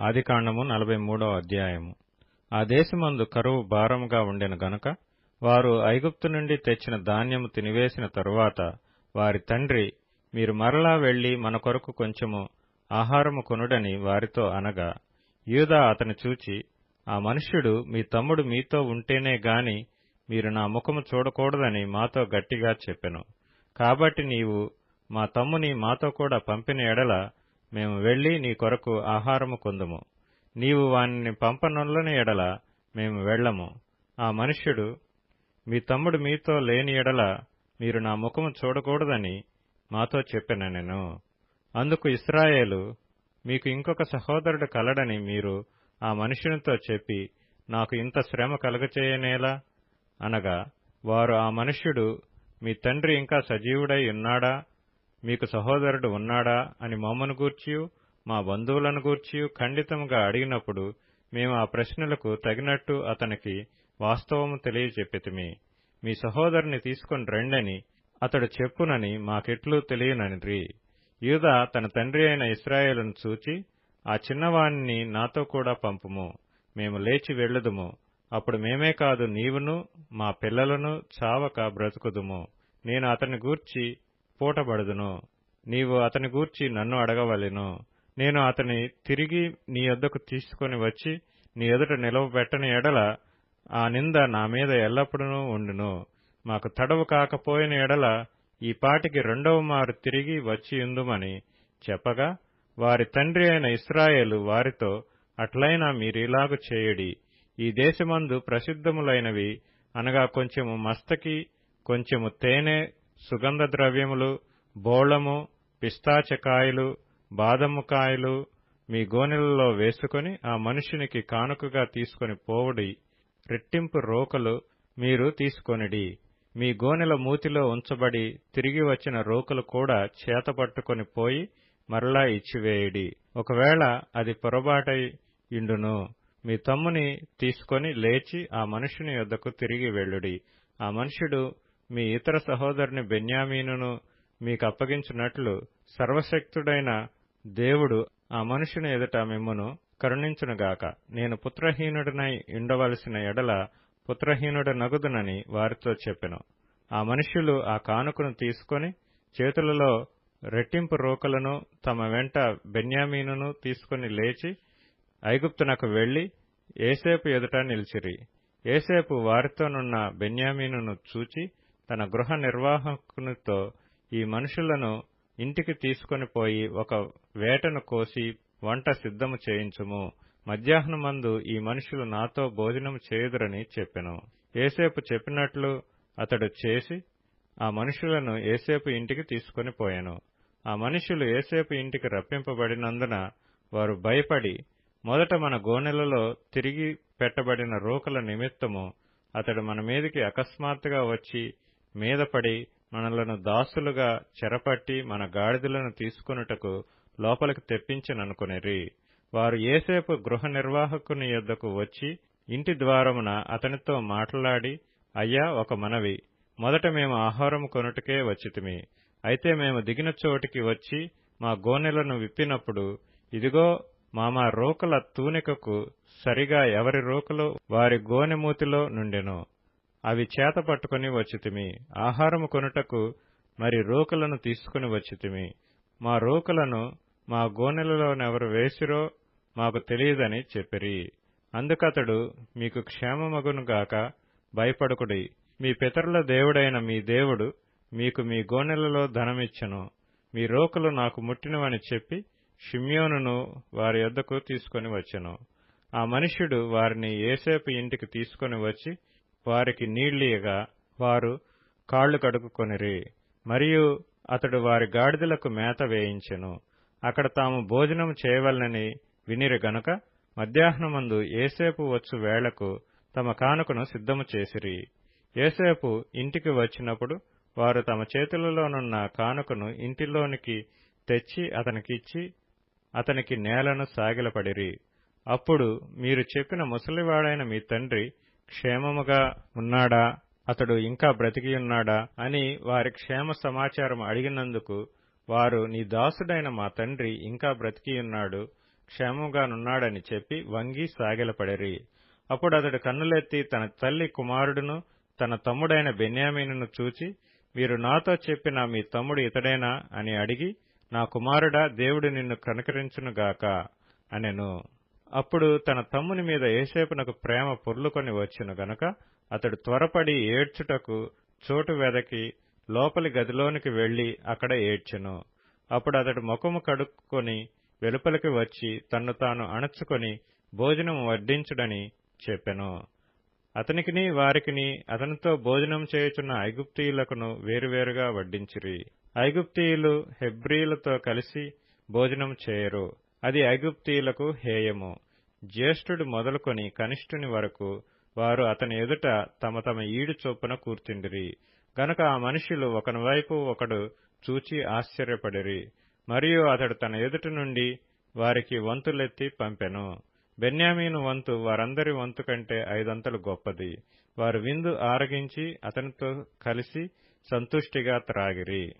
ఆదికాండము నలభై మూడో అధ్యాయము. ఆ దేశమందు కరువు భారముగా ఉండెను గనుక వారు ఐగుప్తు నుండి తెచ్చిన ధాన్యము తినివేసిన తరువాత వారి తండ్రి మీరు మరలా వెళ్ళి మన కొరకు కొంచెము ఆహారము కొనుడని వారితో అనగా యూదా అతను చూచి ఆ మనుష్యుడు మీ తమ్ముడు మీతో ఉంటేనే గాని మీరు నా ముఖము చూడకూడదని మాతో గట్టిగా చెప్పెను. కాబట్టి నీవు మా తమ్ముని మాతో కూడా పంపిన ఎడల మేము వెళ్ళి నీ కొరకు ఆహారము కొందుము. నీవు వానిని పంపనొల్లని ఎడల మేము వెళ్ళము. ఆ మనుష్యుడు మీ తమ్ముడు మీతో లేని ఎడల మీరు నా ముఖము చూడకూడదని మాతో చెప్పెననెను అందుకు ఇస్రాయేలు మీకు ఇంకొక సహోదరుడు కలడని మీరు ఆ మనుషునితో చెప్పి నాకు ఇంత శ్రమ కలగచేయనేలా? అనగా వారు ఆ మనుష్యుడు మీ తండ్రి ఇంకా సజీవుడై ఉన్నాడా? మీకు సహోదరుడు ఉన్నాడా అని మమ్మను గూర్చియు మా బంధువులను గూర్చియు ఖండితముగా అడిగినప్పుడు మేము ఆ ప్రశ్నలకు తగినట్టు అతనికి వాస్తవము తెలియచెప్పితిమి. మీ సహోదరుని తీసుకుని రండని అతడు చెప్పునని మాకెట్లు తెలియననిరి. యూదా తన తండ్రి అయిన ఇస్రాయేలును చూచి ఆ చిన్నవాణ్ణి నాతో కూడా పంపుము మేము లేచి వెళ్ళుదుము. అప్పుడు మేమే కాదు నీవును మా పిల్లలను చావక బ్రతుకుదుము. నేను అతని గూర్చి పూటబడదును. నీవు అతని గూర్చి నన్ను అడగవలెను. నేను అతని తిరిగి నీ యొద్దకు తీసుకొని వచ్చి నీ ఎదుట నిలవబెట్టని ఎడల ఆ నింద నా మీద ఎల్లప్పుడూ ఉండును. మాకు తడవు కాకపోయిన ఎడల ఈ పాటికి రెండవ మారు తిరిగి వచ్చి ఉందుమని చెప్పగా వారి తండ్రి అయిన ఇస్రాయేలు వారితో అట్లైనా మీరిలాగు చేయడి. ఈ దేశమందు ప్రసిద్ధములైనవి అనగా కొంచెము మస్తకి కొంచెము తేనె సుగంధ ద్రవ్యములు బోళము పిస్తాచకాయలు బాదము కాయలు మీ గోనెలలో వేసుకొని ఆ మనుషునికి కానుకగా తీసుకొని పోవుడి. రెట్టింపు రోకలు మీరు తీసుకొనిడి. మీ గోనెల మూతిలో ఉంచబడి తిరిగి వచ్చిన రోకలు కూడా చేతపట్టుకొని పోయి మరలా ఇచ్చివేయడి. ఒకవేళ అది పొరబాటై ఇండును మీ తమ్ముని తీసుకొని లేచి ఆ మనుషుని యొద్దకు తిరిగి వెళ్ళుడి. ఆ మనుషుడు మీ ఇతర సహోదరుని బెన్యామీనును మీకు అప్పగించినట్లు సర్వశక్తుడైన దేవుడు ఆ మనుషుని ఎదుట మిమ్మను కరుణించునుగాక. నేను పుత్రహీనుడినై ఉండవలసిన ఎడల పుత్రహీనుడు నగుదునని వారితో చెప్పెను. ఆ మనుష్యులు ఆ కానుకను తీసుకొని చేతులలో రెట్టింపు రోకలను తమ వెంట బెన్యామీనును తీసుకుని లేచి ఐగుప్తునకు వెళ్ళి ఏసేపు ఎదుట నిలిచిరి. ఏసేపు వారితోనున్న బెన్యామీనును చూచి తన గృహ నిర్వాహకునితో ఈ మనుషులను ఇంటికి తీసుకొని పోయి ఒక వేటను కోసి వంట సిద్ధము చేయించుము. మధ్యాహ్నమందు ఈ మనుషులు నాతో భోజనం చేయుదురని చెప్పెను. ఏసేపు చెప్పినట్లు అతడు చేసి ఆ మనుషులను ఏసేపు ఇంటికి తీసుకొని పోయాను. ఆ మనుషులు ఏసేపు ఇంటికి రప్పింపబడినందున వారు భయపడి మొదట మన గోనెలలో తిరిగి పెట్టబడిన రోకల నిమిత్తము అతడు మన మీదికి అకస్మాత్తుగా వచ్చి మీదపడి మనలను దాసులుగా చెరపట్టి మన గాడిదలను తీసుకొనుటకు లోపలికి తెప్పించననుకొనిరి. వారు ఏసేపు గృహ నిర్వాహకుని యొద్దకు వచ్చి ఇంటి ద్వారమున అతనితో మాట్లాడి అయ్యా ఒక మనవి. మొదట మేము ఆహారం కొనుటకే వచ్చితిమి. అయితే మేము దిగిన చోటికి వచ్చి మా గోనెలను విప్పినప్పుడు ఇదిగో మామా రోకల తూనికకు సరిగా ఎవరి రోకలు వారి గోనెమూతిలో నుండెను. అవి చేత పట్టుకుని వచ్చితిమి. ఆహారము కొనుటకు మరి రోకలను తీసుకుని వచ్చితిమి. మా రోకలను మా గోనెలలోనెవరు వేసిరో మాకు తెలియదని చెప్పిరి. అందుకతడు మీకు క్షేమమగునుగాక భయపడుకుడి. మీ పితరుల దేవుడైన మీ దేవుడు మీకు మీ గోనెలలో ధనమిచ్చను. మీ రోకలు నాకు ముట్టినవని చెప్పి షిమ్యోనును వారి యొద్దకు తీసుకొని వచ్చెను. ఆ మనుష్యుడు వారిని ఏసేపు ఇంటికి తీసుకొని వచ్చి వారికి నీళ్ళియగా వారు కాళ్ళు కడుక్కుకొనిరి. మరియు అతడు వారి గాడిదలకు మేత వేయించెను. అక్కడ తాము భోజనం చేయవలనని వినిరి గనుక మధ్యాహ్నమందు ఏసేపు వచ్చు వేళకు తమ కానుకను సిద్ధము చేసిరి. ఏసేపు ఇంటికి వచ్చినప్పుడు వారు తమ చేతులలోనున్న కానుకను ఇంటిలోనికి తెచ్చి అతనికిచ్చి అతనికి నేలను సాగిలపడిరి. అప్పుడు మీరు చెప్పిన ముసలివాడైన మీ తండ్రి క్షేమముగా ఉన్నాడా? అతడు ఇంకా బ్రతికియున్నాడా? అని వారి క్షేమ సమాచారం అడిగినందుకు వారు నీ దాసుడైన మా తండ్రి ఇంకా బ్రతికియున్నాడు క్షేమంగానున్నాడని చెప్పి వంగి సాగిలపడిరి. అప్పుడు అతడు కన్నులెత్తి తన తల్లి కుమారుడును తన తమ్ముడైన బెన్యామీనును చూచి మీరు నాతో చెప్పిన మీ తమ్ముడు ఇతడేనా? అని అడిగి నా కుమారుడా దేవుడు నిన్ను కనుకరించునుగాక అనెను. అప్పుడు తన తమ్ముని మీద ఏసేపునకు ప్రేమ పొర్లుకొని వచ్చును గనుక అతడు త్వరపడి ఏడ్చుటకు చోటు వెదకి లోపలి గదిలోనికి వెళ్ళి అక్కడ ఏడ్చెను. అప్పుడు అతడు ముఖము కడుక్కొని వెలుపలికి వచ్చి తన్ను తాను అణచుకొని భోజనం వడ్డించుడని చెప్పెను. అతనికిని వారికిని అతనితో భోజనం చేయుచున్న ఐగుప్తీయులకును వేరువేరుగా వడ్డించిరి. ఐగుప్తీయులు హెబ్రీలతో కలిసి భోజనం చేయరు. అది ఐగుప్తీయులకు హేయము. జ్యేష్ఠుడు మొదలుకొని కనిష్ఠుని వరకు వారు అతని ఎదుట తమ తమ ఈడు చొప్పున కూర్చుండిరి. గనక ఆ మనుషులు ఒకని వైపు ఒకడు చూచి ఆశ్చర్యపడిరి. మరియు అతడు తన ఎదుట నుండి వారికి వంతులెత్తి పంపెను. బెన్యామీను వంతు వారందరి వంతు కంటే ఐదంతలు గొప్పది. వారు విందు ఆరగించి అతనితో కలిసి సంతుష్టిగా త్రాగిరి.